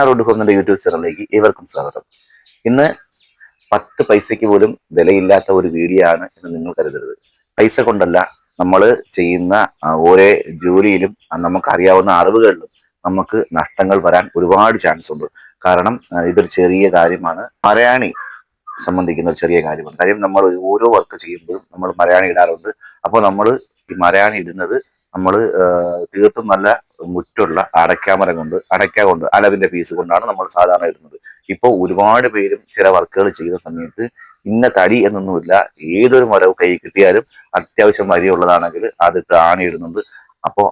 Road ഹോമിന്റെ YouTube ചാനലിലേക്ക് ഏവർക്കും സ്വാഗതം. ഇന്ന് പത്ത് പൈസയ്ക്ക് പോലും വിലയില്ലാത്ത ഒരു വീഡിയോ ആണ് എന്ന് നിങ്ങൾ കരുതരുത്. പൈസ കൊണ്ടല്ല നമ്മൾ ചെയ്യുന്ന ഓരോ ജോലിയിലും ആ, നമുക്ക് അറിയാവുന്ന അറിവുകളിലും നമുക്ക് നഷ്ടങ്ങൾ വരാൻ ഒരുപാട് ചാൻസ് ഉണ്ട്. കാരണം ഇതൊരു ചെറിയ കാര്യമാണ്. മലയാളി സംബന്ധിക്കുന്ന ഒരു ചെറിയ കാര്യമാണ്. കാര്യം നമ്മൾ ഓരോ വർക്ക് ചെയ്യുമ്പോഴും നമ്മൾ മലയാളി ഇടാറുണ്ട്. അപ്പോൾ നമ്മൾ ഈ മലയാളി ഇടുന്നത് നമ്മൾ തീർത്തും നല്ല മുറ്റുള്ള അടയ്ക്കാമരം കൊണ്ട് അടയ്ക്ക കൊണ്ട് അലവിന്റെ പീസ് കൊണ്ടാണ് നമ്മൾ സാധാരണ ഇടുന്നത്. ഇപ്പോൾ ഒരുപാട് പേരും ചില വർക്കുകൾ ചെയ്യുന്ന സമയത്ത് ഇന്ന തടി എന്നൊന്നുമില്ല ഏതൊരു മരവും കൈ കിട്ടിയാലും അത്യാവശ്യം വരിയുള്ളതാണെങ്കിൽ അതിട്ട് ആണിയിടുന്നുണ്ട് അപ്പോൾ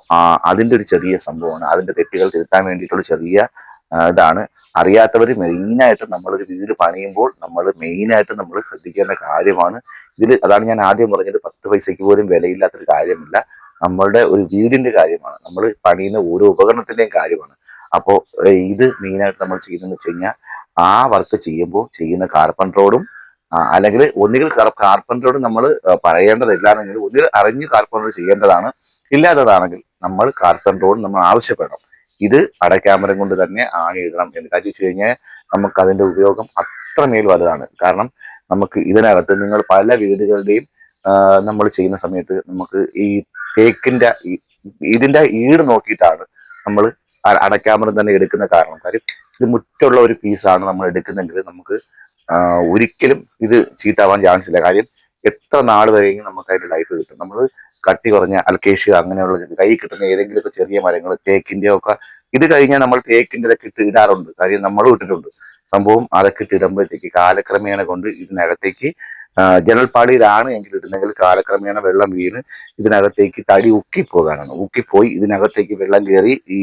അതിന്റെ ഒരു ചെറിയ സംഭവമാണ്. അതിന്റെ തെറ്റുകൾ തിരുത്താൻ വേണ്ടിയിട്ടുള്ള ചെറിയ ഇതാണ്. അറിയാത്തവർ മെയിനായിട്ട് നമ്മളൊരു വീട് പണിയുമ്പോൾ നമ്മൾ മെയിനായിട്ട് നമ്മൾ ശ്രദ്ധിക്കേണ്ട കാര്യമാണ്. ഇതിൽ അതാണ് ഞാൻ ആദ്യം പറഞ്ഞത് പത്ത് പൈസയ്ക്ക് പോലും വിലയില്ലാത്തൊരു കാര്യമില്ല. നമ്മളുടെ ഒരു വീടിന്റെ കാര്യമാണ്. നമ്മൾ പണിയുന്ന ഓരോ ഉപകരണത്തിന്റെയും കാര്യമാണ്. അപ്പോൾ ഇത് മെയിനായിട്ട് നമ്മൾ ചെയ്യുന്നതെന്ന് വെച്ച് കഴിഞ്ഞാൽ ആ വർക്ക് ചെയ്യുമ്പോൾ ചെയ്യുന്ന കാർപ്പൻട്രോടും അല്ലെങ്കിൽ ഒന്നുകിൽ കാർപ്പൻട്രോട് നമ്മൾ പറയേണ്ടതില്ല എന്നെങ്കിൽ ഒന്നുകിൽ അറിഞ്ഞ് കാർപ്പൻട്രോട് ചെയ്യേണ്ടതാണ്. ഇല്ലാത്തതാണെങ്കിൽ നമ്മൾ കാർപ്പൻട്രോട് നമ്മൾ ആവശ്യപ്പെടണം. ഇത് അടക്യാമരം കൊണ്ട് തന്നെ ആണിയിടണം എന്ന് കാര്യം വെച്ച് കഴിഞ്ഞാൽ നമുക്ക് അതിന്റെ ഉപയോഗം അത്രമേൽ വലുതാണ്. കാരണം നമുക്ക് ഇതിനകത്ത് നിങ്ങൾ പല വീടുകളുടെയും നമ്മൾ ചെയ്യുന്ന സമയത്ത് നമുക്ക് ഈ തേക്കിന്റെ ഇതിന്റെ ഈട് നോക്കിയിട്ടാണ് നമ്മൾ അടയ്ക്കാമരം തന്നെ എടുക്കുന്ന കാരണം കാര്യം ഇത് മുറ്റുള്ള ഒരു പീസാണ് നമ്മൾ എടുക്കുന്നെങ്കിൽ നമുക്ക് ഒരിക്കലും ഇത് ചീത്താവാൻ ചാൻസ് ഇല്ല. കാര്യം എത്ര നാൾ വരെയെങ്കിലും നമുക്ക് അതിന്റെ ലൈഫ് കിട്ടും. നമ്മൾ കട്ടി കുറഞ്ഞ അൽക്കേഷ്യ അങ്ങനെയുള്ള കൈ കിട്ടുന്ന ഏതെങ്കിലുമൊക്കെ ചെറിയ മരങ്ങൾ തേക്കിന്റെ ഒക്കെ ഇത് കഴിഞ്ഞാൽ നമ്മൾ തേക്കിന്റെ ഇതൊക്കെ ഇട്ട് ഇടാറുണ്ട്. കാര്യം നമ്മളും ഇട്ടിട്ടുണ്ട്. സംഭവം അതൊക്കെ ഇട്ട് ഇടുമ്പോഴത്തേക്ക് കാലക്രമേണ കൊണ്ട് ഇതിനകത്തേക്ക് ജനൽപ്പാടിയിലാണ് എങ്കിൽ ഇടുന്നെങ്കിൽ കാലക്രമേണ വെള്ളം വീണ് ഇതിനകത്തേക്ക് തടി ഉക്കിപ്പോകാനാണ്. ഉക്കിപ്പോയി ഇതിനകത്തേക്ക് വെള്ളം കയറി ഈ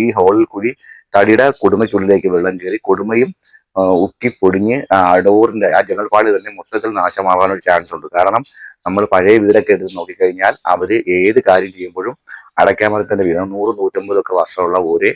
ഈ ഹോളിൽ കൂടി തടിയുടെ കുടുമയ്ക്കുള്ളിലേക്ക് വെള്ളം കയറി കൊടുമയും ഉക്കി പൊടിഞ്ഞ് ആ ഡോറിന്റെ ആ തന്നെ മൊത്തത്തിൽ നാശമാവാനൊരു ചാൻസ് ഉണ്ട്. കാരണം നമ്മൾ പഴയ വീടൊക്കെ എടുത്ത് നോക്കിക്കഴിഞ്ഞാൽ അവർ ഏത് കാര്യം ചെയ്യുമ്പോഴും അടയ്ക്കാമരത്തിന്റെ വീട് നൂറ് നൂറ്റമ്പതൊക്കെ വർഷമുള്ള ഒരേ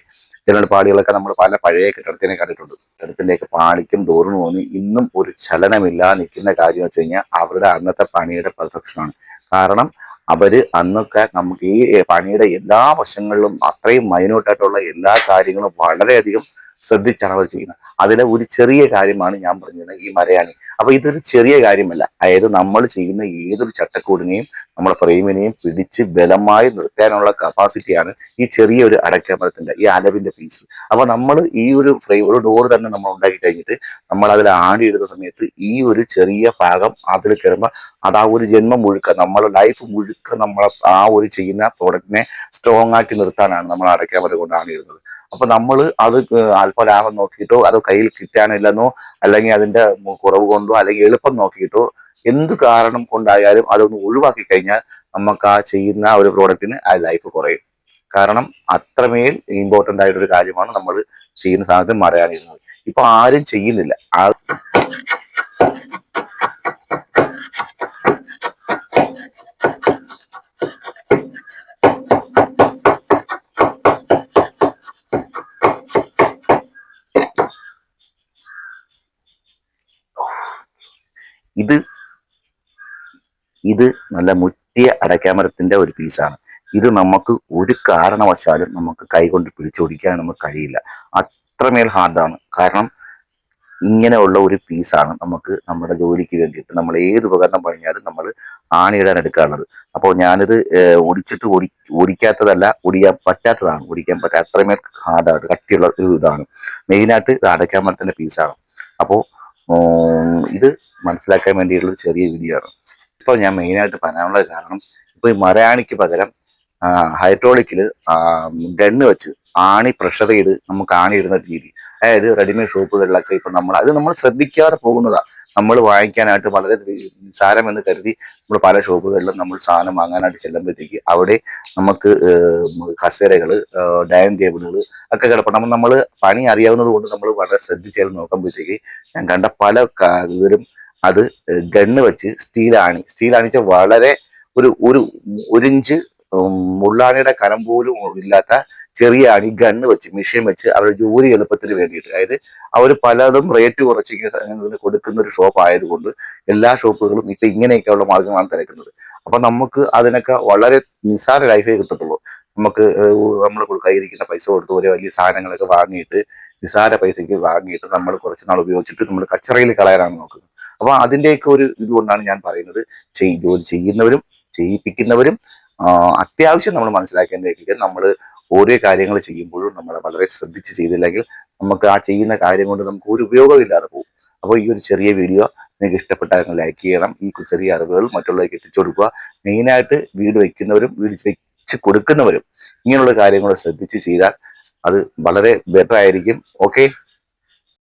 ജനൽപ്പാടികളൊക്കെ നമ്മൾ പല പഴയ കെട്ടിടത്തിനെ കണ്ടിട്ടുണ്ട്. കെട്ടിടത്തിലേക്ക് പാടിക്കും ഡോറിനും തോന്നി ഇന്നും ഒരു ചലനമില്ലാതെ നിൽക്കുന്ന കാര്യം വെച്ച് കഴിഞ്ഞാൽ അവരുടെ അന്നത്തെ പണിയുടെ പെർഫെക്ഷനാണ് കാരണം അവർ അന്നൊക്കെ നമുക്ക് ഈ പണിയുടെ എല്ലാ വശങ്ങളിലും അത്രയും മൈന്യൂട്ടായിട്ടുള്ള എല്ലാ കാര്യങ്ങളും വളരെയധികം ശ്രദ്ധിച്ചാണ് അവർ ചെയ്യുന്നത്. അതിലെ ഒരു ചെറിയ കാര്യമാണ് ഞാൻ പറഞ്ഞത് ഈ മലയാളി. അപ്പൊ ഇതൊരു ചെറിയ കാര്യമല്ല. അതായത് നമ്മൾ ചെയ്യുന്ന ഏതൊരു ചട്ടക്കൂടിനെയും നമ്മുടെ ഫ്രെയിമിനെയും പിടിച്ച് ബലമായി നിർത്താനുള്ള കപ്പാസിറ്റിയാണ് ഈ ചെറിയ ഒരു അടയ്ക്കാമരത്തിന്റെ ഈ അലവിന്റെ പീസ് അപ്പൊ നമ്മൾ ഈ ഒരു ഫ്രെയിം ഒരു ഡോർ തന്നെ നമ്മൾ ഉണ്ടാക്കി കഴിഞ്ഞിട്ട് നമ്മൾ അതിൽ ആടിയിടുന്ന സമയത്ത് ഈ ഒരു ചെറിയ ഭാഗം അതിൽ കയറുമ്പോൾ അത് ആ ഒരു ജന്മം മുഴുക്ക നമ്മൾ ലൈഫ് മുഴുക്ക നമ്മൾ ആ ഒരു ചെയ്യുന്ന പ്രോഡക്റ്റിനെ സ്ട്രോങ് ആക്കി നിർത്താനാണ് നമ്മൾ അടയ്ക്കാമരം കൊണ്ട് ആണിയിടുന്നത് അപ്പൊ നമ്മൾ അത് അല്പ ലാഭം നോക്കിയിട്ടോ അത് കയ്യിൽ കിട്ടാനില്ലെന്നോ അല്ലെങ്കിൽ അതിന്റെ കുറവ് കൊണ്ടോ അല്ലെങ്കിൽ എളുപ്പം നോക്കിയിട്ടോ എന്ത് കാരണം കൊണ്ടായാലും അതൊന്ന് ഒഴിവാക്കി കഴിഞ്ഞാൽ നമുക്ക് ആ ചെയ്യുന്ന ഒരു പ്രോഡക്റ്റിന് ആ ലൈഫ് കുറയും. കാരണം അത്രമേൽ ഇമ്പോർട്ടന്റ് ആയിട്ടൊരു കാര്യമാണ് നമ്മൾ ചെയ്യുന്ന സാധനത്തിൽ മറയാനിരുന്നത്. ഇപ്പൊ ആരും ചെയ്യുന്നില്ല. ആ ഇത് ഇത് നല്ല മുറ്റിയ അടയ്ക്കാമരത്തിന്റെ ഒരു പീസാണ്. ഇത് നമുക്ക് ഒരു കാരണവശാലും നമുക്ക് കൈകൊണ്ട് പിടിച്ചോടിക്കാൻ നമുക്ക് കഴിയില്ല. അത്രമേൽ ഹാർഡാണ്. കാരണം ഇങ്ങനെയുള്ള ഒരു പീസാണ് നമുക്ക് നമ്മുടെ ജോലിക്ക് വേണ്ടിയിട്ട് നമ്മൾ ഏത് ഉപകരണം പണിഞ്ഞാലും നമ്മൾ ആണിയിടാൻ എടുക്കാറുള്ളത്. അപ്പോൾ ഞാനിത് ഓടിച്ചിട്ട് ഓടി ഓടിക്കാത്തതല്ല ഓടിക്കാൻ പറ്റാത്തതാണ്. ഓടിക്കാൻ പറ്റാത്ത അത്രമേൽ ഹാർഡാണ് കട്ടിയുള്ള ഒരു ഇതാണ്. മെയിനായിട്ട് ഇത് അടയ്ക്കാമരത്തിന്റെ പീസാണ്. അപ്പോൾ ഇത് മനസ്സിലാക്കാൻ വേണ്ടിയിട്ടുള്ള ചെറിയ വീഡിയോ ആണ്. ഇപ്പോൾ ഞാൻ മെയിനായിട്ട് പറയാനുള്ള കാരണം ഇപ്പോൾ ഈ മരയാണിക്ക് പകരം ഹൈഡ്രോളിക്കിൽ ഗണ്ണ് വെച്ച് ആണി പ്രഷർ ചെയ്ത് നമുക്ക് ആണി ഇടുന്ന രീതി. അതായത് റെഡിമെയ്ഡ് ഷോപ്പുകളിലൊക്കെ ഇപ്പം നമ്മൾ അത് നമ്മൾ ശ്രദ്ധിക്കാതെ പോകുന്നതാ. നമ്മൾ വാങ്ങിക്കാനായിട്ട് വളരെ സാരമെന്ന് കരുതി നമ്മൾ പല ഷോപ്പുകളിലും നമ്മൾ സാധനം വാങ്ങാനായിട്ട് ചെല്ലുമ്പോഴത്തേക്ക് അവിടെ നമുക്ക് കസേരകൾ ഡൈനിങ് ടേബിളുകൾ ഒക്കെ കിടപ്പുണ്ട്. അപ്പം നമ്മൾ പണി അറിയാവുന്നത് കൊണ്ട് നമ്മൾ വളരെ ശ്രദ്ധിച്ചാൽ നോക്കുമ്പോഴത്തേക്ക് ഞാൻ കണ്ട പല ഇവരും അത് ഗണ്ണ് വെച്ച് സ്റ്റീൽ സ്റ്റീലാണിച്ച വളരെ ഒരു ഒരു ഒരിഞ്ച് മുള്ളാണിയുടെ കനം പോലും ഇല്ലാത്ത ചെറിയ അണി ഗണ്ണ് വെച്ച് മെഷീൻ വെച്ച് അവരുടെ ജോലി എളുപ്പത്തിന് വേണ്ടിയിട്ട്. അതായത് അവർ പലതും റേറ്റ് കുറച്ച് കൊടുക്കുന്ന ഒരു ഷോപ്പ് ആയതുകൊണ്ട് എല്ലാ ഷോപ്പുകളും ഇപ്പൊ ഇങ്ങനെയൊക്കെയുള്ള മാർഗങ്ങളാണ് തിരക്കുന്നത്. അപ്പൊ നമുക്ക് അതിനൊക്കെ വളരെ നിസ്സാര ലൈഫേ കിട്ടത്തുള്ളൂ. നമുക്ക് നമ്മൾ കയ്യിരിക്കുന്ന പൈസ കൊടുത്ത് ഓരോ വലിയ സാധനങ്ങളൊക്കെ വാങ്ങിയിട്ട് നിസ്സാര പൈസയ്ക്ക് വാങ്ങിയിട്ട് നമ്മൾ കുറച്ച് നാൾ ഉപയോഗിച്ചിട്ട് നമ്മൾ കച്ചറയിൽ കളയാനാണ് നോക്കുന്നത്. അപ്പോൾ അതിന്റെയൊക്കെ ഒരു ഇതുകൊണ്ടാണ് ഞാൻ പറയുന്നത്. ചെയ് ജോലി ചെയ്യുന്നവരും ചെയ്യിപ്പിക്കുന്നവരും അത്യാവശ്യം നമ്മൾ മനസ്സിലാക്കേണ്ടതായിരിക്കും നമ്മൾ ഓരോ കാര്യങ്ങൾ ചെയ്യുമ്പോഴും നമ്മൾ വളരെ ശ്രദ്ധിച്ച് ചെയ്തില്ലെങ്കിൽ നമുക്ക് ആ ചെയ്യുന്ന കാര്യം കൊണ്ട് നമുക്ക് ഒരു ഉപയോഗമില്ലാതെ പോകും. അപ്പോൾ ഈ ഒരു ചെറിയ വീഡിയോ നിങ്ങൾക്ക് ഇഷ്ടപ്പെട്ടാൽ ലൈക്ക് ചെയ്യണം. ഈ ചെറിയ അറിവുകൾ മറ്റുള്ളവർക്ക് എത്തിച്ചു കൊടുക്കുക മെയിനായിട്ട് വീട് വയ്ക്കുന്നവരും വീട് വെച്ച് കൊടുക്കുന്നവരും ഇങ്ങനെയുള്ള കാര്യങ്ങൾ ശ്രദ്ധിച്ച് ചെയ്താൽ അത് വളരെ ബെറ്റർ ആയിരിക്കും. ഓക്കെ